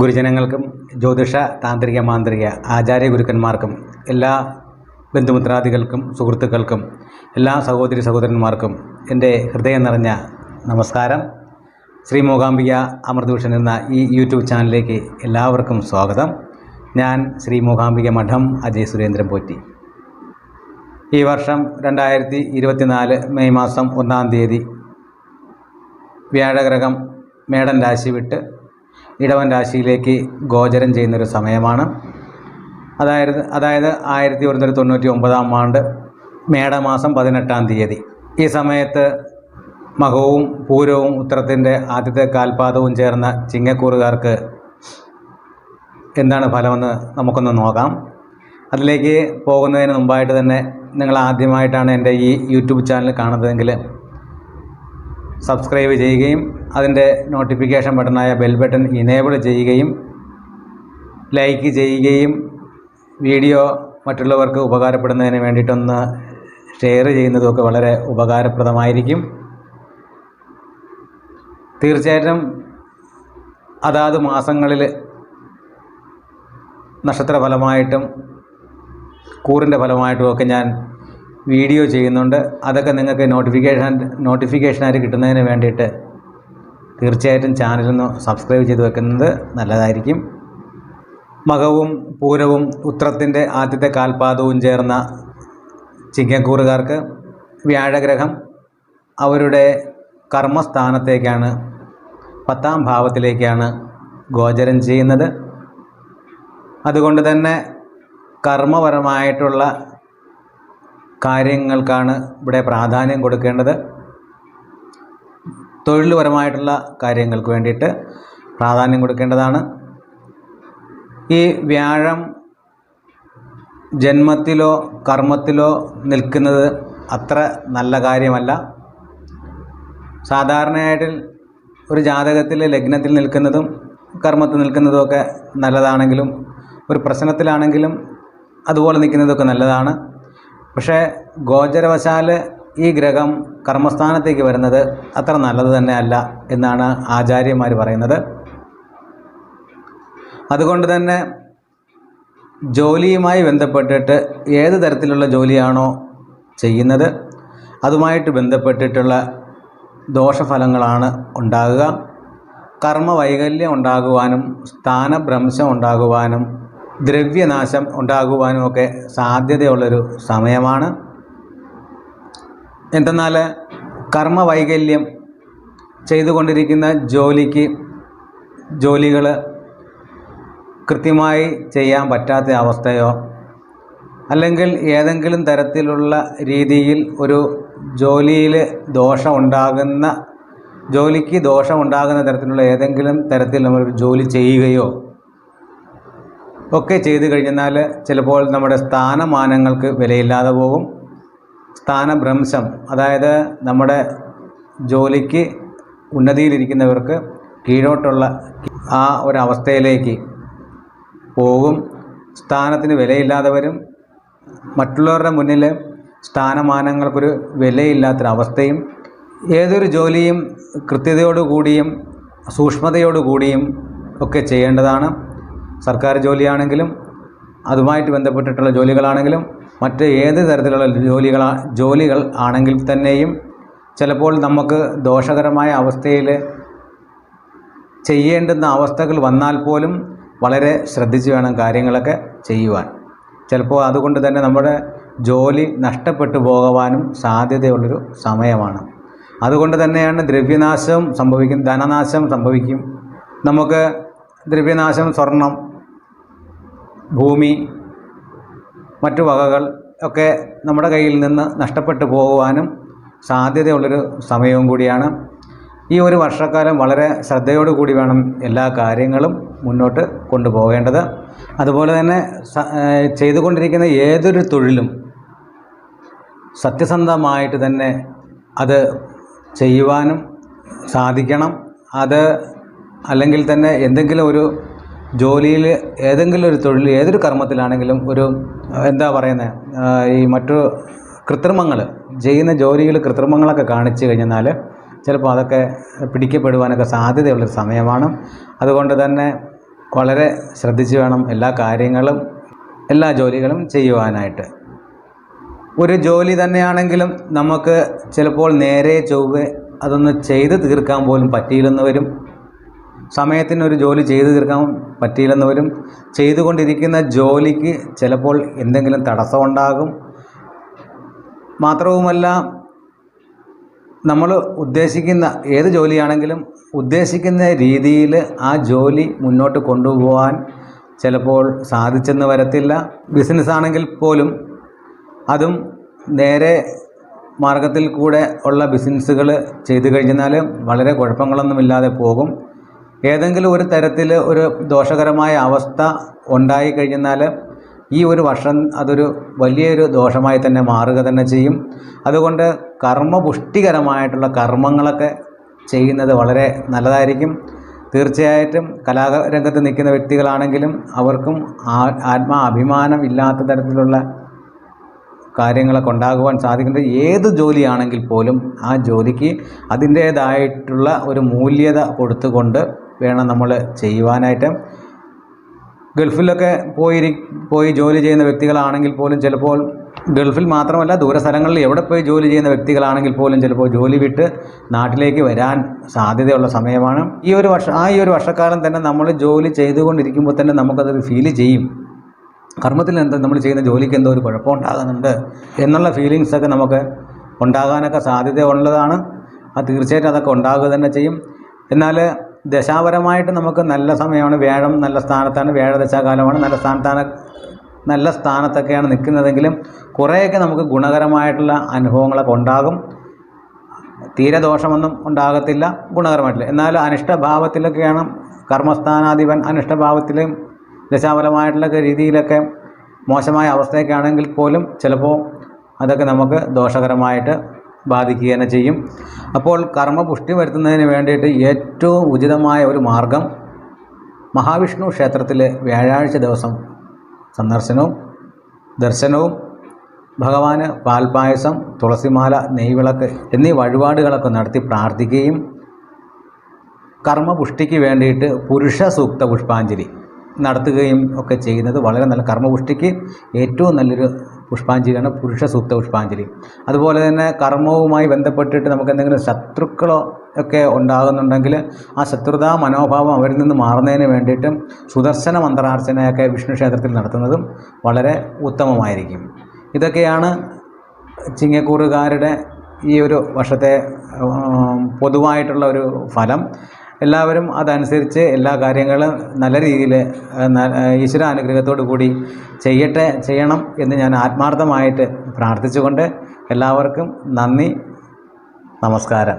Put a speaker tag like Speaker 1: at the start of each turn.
Speaker 1: ഗുരുജനങ്ങൾക്കും ജ്യോതിഷ താന്ത്രിക മാന്ത്രിക ആചാര്യ ഗുരുക്കന്മാർക്കും എല്ലാ ബന്ധുമിത്രാദികൾക്കും സുഹൃത്തുക്കൾക്കും എല്ലാ സഹോദരി സഹോദരന്മാർക്കും എന്റെ ഹൃദയം നിറഞ്ഞ നമസ്കാരം. ശ്രീ മൂകാംബിക അമൃതഭൂഷൺ എന്ന ഈ യൂട്യൂബ് ചാനലിലേക്ക് എല്ലാവർക്കും സ്വാഗതം. ഞാൻ ശ്രീ മൂകാംബിക മഠം അജയ് സുരേന്ദ്രൻ പോറ്റി. ഈ വർഷം രണ്ടായിരത്തി ഇരുപത്തിനാല് മെയ് മാസം ഒന്നാം തീയതി വ്യാഴഗ്രഹം മേടൻ രാശി വിട്ട് ഇടവൻ രാശിയിലേക്ക് ഗോചരം ചെയ്യുന്നൊരു സമയമാണ്. അതായത് അതായത് ആയിരത്തി ഒരുന്നൂറ്റി തൊണ്ണൂറ്റി ഒമ്പതാം ആണ്ട് മേടമാസം പതിനെട്ടാം തീയതി. ഈ സമയത്ത് മകവും പൂരവും ഉത്തരത്തിന്റെ ആദ്യത്തെ കാൽപാദവും ചേർന്ന ചിങ്ങക്കൂറുകാർക്ക് എന്താണ് ഫലമെന്ന് നമുക്കൊന്ന് നോക്കാം. അതിലേക്ക് പോകുന്നതിന് മുമ്പായിട്ട് തന്നെ നിങ്ങൾ ആദ്യമായിട്ടാണ് എന്റെ ഈ യൂട്യൂബ് ചാനൽ കാണുന്നതെങ്കിൽ സബ്സ്ക്രൈബ് ചെയ്യുകയും അതിന്റെ നോട്ടിഫിക്കേഷൻ ബട്ടണായ ബെൽ ബട്ടൺ ഇനേബിൾ ചെയ്യുകയും ലൈക്ക് ചെയ്യുകയും വീഡിയോ മറ്റുള്ളവർക്ക് ഉപകാരപ്പെടുന്നതിന് വേണ്ടിയിട്ടൊന്ന് ഷെയർ ചെയ്യുന്നതുമൊക്കെ വളരെ ഉപകാരപ്രദമായിരിക്കും. തീർച്ചയായിട്ടും അതാത് മാസങ്ങളിൽ നക്ഷത്രഫലമായിട്ടും കൂറിന്റെ ഫലമായിട്ടുമൊക്കെ ഞാൻ വീഡിയോ ചെയ്യുന്നുണ്ട്. അതൊക്കെ നിങ്ങൾക്ക് നോട്ടിഫിക്കേഷൻ നോട്ടിഫിക്കേഷനായിട്ട് കിട്ടുന്നതിന് വേണ്ടിയിട്ട് തീർച്ചയായിട്ടും ചാനലൊന്ന് സബ്സ്ക്രൈബ് ചെയ്ത് വെക്കുന്നത് നല്ലതായിരിക്കും. മകവും പൂരവും ഉത്രത്തിന്റെ ആദ്യത്തെ കാൽപാദവും ചേർന്ന ചിങ്ങക്കൂറുകാർക്ക് വ്യാഴഗ്രഹം അവരുടെ കർമ്മസ്ഥാനത്തേക്കാണ് പത്താം ഭാവത്തിലേക്കാണ് ഗോചരം ചെയ്യുന്നത്. അതുകൊണ്ട് തന്നെ കർമ്മപരമായിട്ടുള്ള കാര്യങ്ങൾക്കാണ് ഇവിടെ പ്രാധാന്യം കൊടുക്കേണ്ടത്. തൊഴിൽപരമായിട്ടുള്ള കാര്യങ്ങൾക്ക് വേണ്ടിയിട്ട് പ്രാധാന്യം കൊടുക്കേണ്ടതാണ്. ഈ വ്യാഴം ജന്മത്തിലോ കർമ്മത്തിലോ നിൽക്കുന്നത് അത്ര നല്ല കാര്യമല്ല. സാധാരണയായിട്ട് ഒരു ജാതകത്തിൽ ലഗ്നത്തിൽ നിൽക്കുന്നതും കർമ്മത്തിൽ നിൽക്കുന്നതുമൊക്കെ നല്ലതാണെങ്കിലും ഒരു പ്രശ്നത്തിലാണെങ്കിലും അതുപോലെ നിൽക്കുന്നതൊക്കെ നല്ലതാണ്. പക്ഷേ ഗോചരവശാൽ ഈ ഗ്രഹം കർമ്മസ്ഥാനത്തേക്ക് വരുന്നത് അത്ര നല്ലത് തന്നെ അല്ല എന്നാണ് ആചാര്യന്മാർ പറയുന്നത്. അതുകൊണ്ട് തന്നെ ജോലിയുമായി ബന്ധപ്പെട്ടിട്ട് ഏത് തരത്തിലുള്ള ജോലിയാണോ ചെയ്യുന്നത് അതുമായിട്ട് ബന്ധപ്പെട്ടിട്ടുള്ള ദോഷഫലങ്ങളാണ് ഉണ്ടാകുക. കർമ്മവൈകല്യം ഉണ്ടാകുവാനും സ്ഥാനഭ്രംശം ഉണ്ടാകുവാനും ദ്രവ്യനാശം ഉണ്ടാകുവാനുമൊക്കെ സാധ്യതയുള്ളൊരു സമയമാണ്. എന്തെന്നാൽ കർമ്മവൈകല്യം ചെയ്തുകൊണ്ടിരിക്കുന്ന ജോലിക്ക് ജോലികൾ കൃത്യമായി ചെയ്യാൻ പറ്റാത്ത അവസ്ഥയോ അല്ലെങ്കിൽ ഏതെങ്കിലും തരത്തിലുള്ള രീതിയിൽ ഒരു ജോലിയിൽ ദോഷം ഉണ്ടാകുന്ന ജോലിക്ക് ദോഷമുണ്ടാകുന്ന തരത്തിലുള്ള ഏതെങ്കിലും തരത്തിൽ നമ്മൾ ജോലി ചെയ്യുകയോ ഒക്കെ ചെയ്തു കഴിഞ്ഞാൽ ചിലപ്പോൾ നമ്മുടെ സ്ഥാനമാനങ്ങൾക്ക് വിലയില്ലാതെ പോകും. സ്ഥാനഭ്രംശം അതായത് നമ്മുടെ ജോലിക്ക് ഉന്നതിയിലിരിക്കുന്നവർക്ക് കീഴോട്ടുള്ള ആ ഒരവസ്ഥയിലേക്ക് പോകും. സ്ഥാനത്തിന് വിലയില്ലാതെ വരും മറ്റുള്ളവരുടെ മുന്നിൽ സ്ഥാനമാനങ്ങൾക്കൊരു വിലയില്ലാത്തൊരവസ്ഥയും ഏതൊരു ജോലിയും കൃത്യതയോടുകൂടിയും സൂക്ഷ്മതയോടുകൂടിയും ഒക്കെ ചെയ്യേണ്ടതാണ്. സർക്കാർ ജോലിയാണെങ്കിലും അതുമായിട്ട് ബന്ധപ്പെട്ടിട്ടുള്ള ജോലികളാണെങ്കിലും മറ്റ് ഏത് തരത്തിലുള്ള ജോലികളാ ജോലികൾ ആണെങ്കിൽ തന്നെയും ചിലപ്പോൾ നമുക്ക് ദോഷകരമായ അവസ്ഥയിൽ ചെയ്യേണ്ടുന്ന അവസ്ഥകൾ വന്നാൽ പോലും വളരെ ശ്രദ്ധിച്ച് വേണം കാര്യങ്ങളൊക്കെ ചെയ്യുവാൻ. ചിലപ്പോൾ അതുകൊണ്ട് തന്നെ നമ്മുടെ ജോലി നഷ്ടപ്പെട്ടു പോകുവാനും സാധ്യതയുള്ളൊരു സമയമാണ്. അതുകൊണ്ട് തന്നെയാണ് ദ്രവ്യനാശം സംഭവിക്കും ധനനാശം സംഭവിക്കും. നമുക്ക് ദ്രവ്യനാശം സ്വർണം ഭൂമി മറ്റു വകകൾ ഒക്കെ നമ്മുടെ കയ്യിൽ നിന്ന് നഷ്ടപ്പെട്ടു പോകുവാനും സാധ്യതയുള്ളൊരു സമയവും കൂടിയാണ്. ഈ ഒരു വർഷക്കാലം വളരെ ശ്രദ്ധയോടു കൂടി വേണം എല്ലാ കാര്യങ്ങളും മുന്നോട്ട് കൊണ്ടുപോകേണ്ടത്. അതുപോലെ തന്നെ ചെയ്തുകൊണ്ടിരിക്കുന്ന ഏതൊരു തൊഴിലും സത്യസന്ധമായിട്ട് തന്നെ അത് ചെയ്യുവാനും സാധിക്കണം. അത് അല്ലെങ്കിൽ തന്നെ എന്തെങ്കിലും ഒരു ജോലിയിൽ ഏതെങ്കിലും ഒരു തൊഴിൽ ഏതൊരു കർമ്മത്തിലാണെങ്കിലും ഒരു എന്താ പറയുന്നത് ഈ മറ്റു കൃത്രിമങ്ങൾ ചെയ്യുന്ന ജോലിയിൽ കൃത്രിമങ്ങളൊക്കെ കാണിച്ചു കഴിഞ്ഞാൽ ചിലപ്പോൾ അതൊക്കെ പിടിക്കപ്പെടുവാനൊക്കെ സാധ്യതയുള്ളൊരു സമയമാണ്. അതുകൊണ്ട് തന്നെ വളരെ ശ്രദ്ധിച്ച് വേണം എല്ലാ കാര്യങ്ങളും എല്ലാ ജോലികളും ചെയ്യുവാനായിട്ട്. ഒരു ജോലി തന്നെയാണെങ്കിലും നമുക്ക് ചിലപ്പോൾ നേരെ ചൊവ്വെ അതൊന്ന് ചെയ്ത് തീർക്കാൻ പോലും പറ്റിയില്ലെന്ന് വരും. സമയത്തിന് ഒരു ജോലി ചെയ്തു തീർക്കാൻ പറ്റിയില്ലെന്ന് വരും ചെയ്തുകൊണ്ടിരിക്കുന്ന ജോലിക്ക് ചിലപ്പോൾ എന്തെങ്കിലും തടസ്സമുണ്ടാകും. മാത്രവുമല്ല നമ്മൾ ഉദ്ദേശിക്കുന്ന ഏത് ജോലിയാണെങ്കിലും ഉദ്ദേശിക്കുന്ന രീതിയിൽ ആ ജോലി മുന്നോട്ട് കൊണ്ടുപോകാൻ ചിലപ്പോൾ സാധിച്ചെന്ന് വരത്തില്ല. ബിസിനസ് ആണെങ്കിൽ പോലും അതും നേരെ മാർഗത്തിൽ കൂടെ ഉള്ള ബിസിനസ്സുകൾ ചെയ്തു കഴിഞ്ഞാൽ വളരെ കുഴപ്പങ്ങളൊന്നുമില്ലാതെ പോകും. ഏതെങ്കിലും ഒരു തരത്തിൽ ഒരു ദോഷകരമായ അവസ്ഥ ഉണ്ടായി കഴിഞ്ഞാൽ ഈ ഒരു വർഷം അതൊരു വലിയൊരു ദോഷമായി തന്നെ മാറുക തന്നെ ചെയ്യും. അതുകൊണ്ട് കർമ്മപുഷ്ടികരമായിട്ടുള്ള കർമ്മങ്ങളൊക്കെ ചെയ്യുന്നത് വളരെ നല്ലതായിരിക്കും. തീർച്ചയായിട്ടും കലാരംഗത്ത് നിൽക്കുന്ന വ്യക്തികളാണെങ്കിലും അവർക്കും ആ- ഇല്ലാത്ത തരത്തിലുള്ള കാര്യങ്ങളൊക്കെ ഉണ്ടാകുവാൻ സാധിക്കുന്നത്. ഏത് ജോലിയാണെങ്കിൽ പോലും ആ ജോലിക്ക് അതിന്റേതായിട്ടുള്ള ഒരു മൂല്യത കൊടുത്തുകൊണ്ട് വേണം നമ്മൾ ചെയ്യുവാനായിട്ട്. ഗൾഫിലൊക്കെ പോയി പോയി ജോലി ചെയ്യുന്ന വ്യക്തികളാണെങ്കിൽ പോലും ചിലപ്പോൾ ഗൾഫിൽ മാത്രമല്ല ദൂര സ്ഥലങ്ങളിൽ എവിടെ പോയി ജോലി ചെയ്യുന്ന വ്യക്തികളാണെങ്കിൽ പോലും ചിലപ്പോൾ ജോലി വിട്ട് നാട്ടിലേക്ക് വരാൻ സാധ്യതയുള്ള സമയമാണ്. ഈ ഒരു വർഷം ആ ഈ ഒരു വർഷക്കാലം തന്നെ നമ്മൾ ജോലി ചെയ്തുകൊണ്ടിരിക്കുമ്പോൾ തന്നെ നമുക്കത് ഫീൽ ചെയ്യും. കർമ്മത്തിൽ എന്താ നമ്മൾ ചെയ്യുന്ന ജോലിക്ക് എന്തോ ഒരു കുഴപ്പം കുഴപ്പമുണ്ടാകുന്നുണ്ട് എന്നുള്ള ഫീലിങ്സ് ഒക്കെ നമുക്ക് ഉണ്ടാകാനൊക്കെ സാധ്യത ഉള്ളതാണ്. അത് തീർച്ചയായിട്ടും അതൊക്കെ ഉണ്ടാകുക തന്നെ ചെയ്യും. എന്നാൽ ദശാപരമായിട്ട് നമുക്ക് നല്ല സമയമാണ്. വ്യാഴം നല്ല സ്ഥാനത്താണ്. വ്യാഴദശാകാലമാണ് നല്ല സ്ഥാനത്താണ്. നല്ല സ്ഥാനത്തൊക്കെയാണ് നിൽക്കുന്നതെങ്കിലും കുറേയൊക്കെ നമുക്ക് ഗുണകരമായിട്ടുള്ള അനുഭവങ്ങളൊക്കെ ഉണ്ടാകും. തീരെ ദോഷമൊന്നും ഉണ്ടാകത്തില്ല. ഗുണകരമായിട്ടില്ല. എന്നാൽ അനിഷ്ടഭാവത്തിലൊക്കെയാണ് കർമ്മസ്ഥാനാധിപൻ അനിഷ്ടഭാവത്തിലും ദശാപരമായിട്ടുള്ള രീതിയിലൊക്കെ മോശമായ അവസ്ഥയൊക്കെ ആണെങ്കിൽ പോലും ചിലപ്പോൾ അതൊക്കെ നമുക്ക് ദോഷകരമായിട്ട് ബാധിക്കുക തന്നെ ചെയ്യും. അപ്പോൾ കർമ്മപുഷ്ടി വരുത്തുന്നതിന് വേണ്ടിയിട്ട് ഏറ്റവും ഉചിതമായ ഒരു മാർഗം മഹാവിഷ്ണു ക്ഷേത്രത്തിലെ വ്യാഴാഴ്ച ദിവസം സന്ദർശനവും ദർശനവും ഭഗവാന് പാൽപായസം തുളസിമാല നെയ്വിളക്ക് എന്നീ വഴിപാടുകളൊക്കെ നടത്തി പ്രാർത്ഥിക്കുകയും കർമ്മപുഷ്ടിക്ക് വേണ്ടിയിട്ട് പുരുഷ സൂക്ത പുഷ്പാഞ്ജലി നടത്തുകയും ഒക്കെ ചെയ്യുന്നത് വളരെ നല്ല കർമ്മപുഷ്ടിക്ക് ഏറ്റവും നല്ലൊരു പുഷ്പാഞ്ജലിയാണ് പുരുഷ സൂക്ത പുഷ്പാഞ്ജലി. അതുപോലെ തന്നെ കർമ്മവുമായി ബന്ധപ്പെട്ടിട്ട് നമുക്ക് എന്തെങ്കിലും ശത്രുക്കളോ ഒക്കെ ഉണ്ടാകുന്നുണ്ടെങ്കിൽ ആ ശത്രുതാ മനോഭാവം അവരിൽ നിന്ന് മാറുന്നതിന് വേണ്ടിയിട്ടും സുദർശന മന്ത്രാർച്ചനയൊക്കെ വിഷ്ണു ക്ഷേത്രത്തിൽ നടത്തുന്നതും വളരെ ഉത്തമമായിരിക്കും. ഇതൊക്കെയാണ് ചിങ്ങക്കൂറുകാരുടെ ഈ ഒരു വർഷത്തെ പൊതുവായിട്ടുള്ള ഒരു ഫലം. എല്ലാവരും അതനുസരിച്ച് എല്ലാ കാര്യങ്ങളും നല്ല രീതിയിൽ ഈശ്വര അനുഗ്രഹത്തോടു കൂടി ചെയ്യട്ടെ ചെയ്യണം എന്ന് ഞാൻ ആത്മാർത്ഥമായിട്ട് പ്രാർത്ഥിച്ചുകൊണ്ട് എല്ലാവർക്കും നന്ദി നമസ്കാരം.